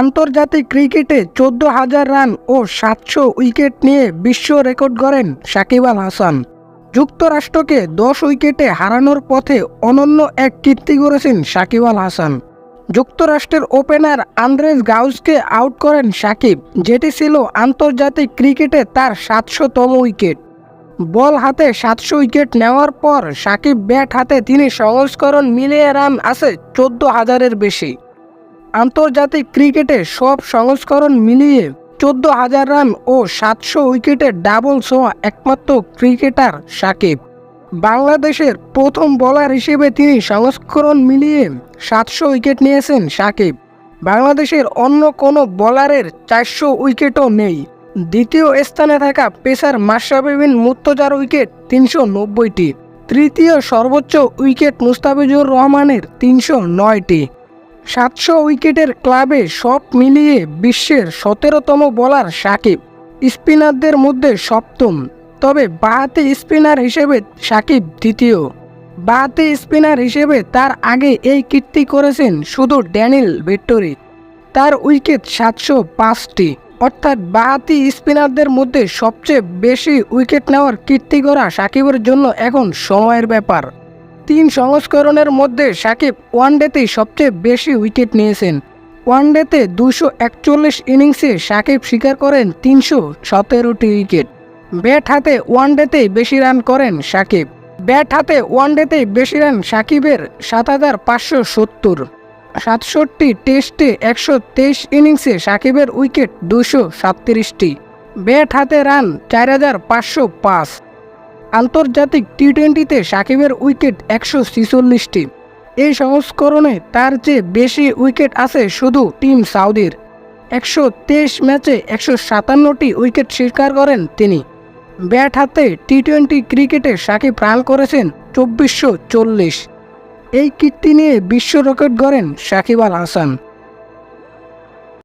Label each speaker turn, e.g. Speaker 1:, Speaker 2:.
Speaker 1: আন্তর্জাতিক ক্রিকেটে চোদ্দ হাজার রান ও সাতশো উইকেট নিয়ে বিশ্ব রেকর্ড গড়েন সাকিব আল হাসান। যুক্তরাষ্ট্রকে দশ উইকেটে হারানোর পথে অনন্য এক কীর্তি গড়েছেন সাকিব আল হাসান। যুক্তরাষ্ট্রের ওপেনার আন্দ্রেস গাউসকে আউট করেন সাকিব, যেটি ছিল আন্তর্জাতিক ক্রিকেটে তার সাতশোতম উইকেট। বল হাতে সাতশো উইকেট নেওয়ার পর সাকিব ব্যাট হাতে তিনি সংস্করণ মিলিয়ে রান আছে চোদ্দ হাজারের বেশি। আন্তর্জাতিক ক্রিকেটে সব সংস্করণ মিলিয়ে চোদ্দ হাজার রান ও সাতশো উইকেটের ডাবল ছোঁয়া একমাত্র ক্রিকেটার সাকিব। বাংলাদেশের প্রথম বোলার হিসেবে তিনি সংস্করণ মিলিয়ে সাতশো উইকেট নিয়েছেন সাকিব। বাংলাদেশের অন্য কোনো বোলারের চারশো উইকেটও নেই। দ্বিতীয় স্থানে থাকা পেসার মাশরাফি বিন মুর্তজার উইকেট তিনশো নব্বইটি। তৃতীয় সর্বোচ্চ উইকেট মুস্তাফিজুর রহমানের তিনশো নয়টি। সাতশো উইকেটের ক্লাবে সব মিলিয়ে বিশ্বের সতেরোতম বোলার সাকিব। স্পিনারদের মধ্যে সপ্তম, তবে বাহাতি স্পিনার হিসেবে সাকিব দ্বিতীয়। বাহাতি স্পিনার হিসেবে তার আগে এই কীর্তি করেছেন শুধু ড্যানিল ভিক্টোরি। তার উইকেট সাতশো পাঁচটি, অর্থাৎ বাহাতি স্পিনারদের মধ্যে সবচেয়ে বেশি উইকেট নেওয়ার কীর্তি করা সাকিবের জন্য এখন সময়ের ব্যাপার। তিন সংস্করণের মধ্যে সাকিব ওয়ানডেতেই সবচেয়ে বেশি উইকেট নিয়েছেন। ওয়ানডেতে দুশো একচল্লিশ ইনিংসে সাকিব শিকার করেন তিনশো সতেরোটি উইকেট। ব্যাট হাতে ওয়ানডেতেই বেশি রান করেন সাকিব। ব্যাট হাতে ওয়ানডেতেই বেশি রান সাকিবের সাত হাজার পাঁচশো সত্তর। সাতষট্টি টেস্টে একশো তেইশ ইনিংসে সাকিবের উইকেট দুশো সাতত্রিশটি। ব্যাট হাতে রান চার হাজার পাঁচশো পাঁচ। আন্তর্জাতিক টি টোয়েন্টিতে সাকিবের উইকেট একশো ছিচল্লিশটি। এই সংস্করণে তার চেয়ে বেশি উইকেট আছে শুধু টিম সাউদির। একশো তেইশ ম্যাচে একশো সাতান্নটি উইকেট স্বীকার করেন তিনি। ব্যাট হাতে টি টোয়েন্টি ক্রিকেটে সাকিব রান করেছেন চব্বিশশো চল্লিশ। এই কীর্তি নিয়ে বিশ্ব রেকর্ড গড়েন সাকিব আল হাসান।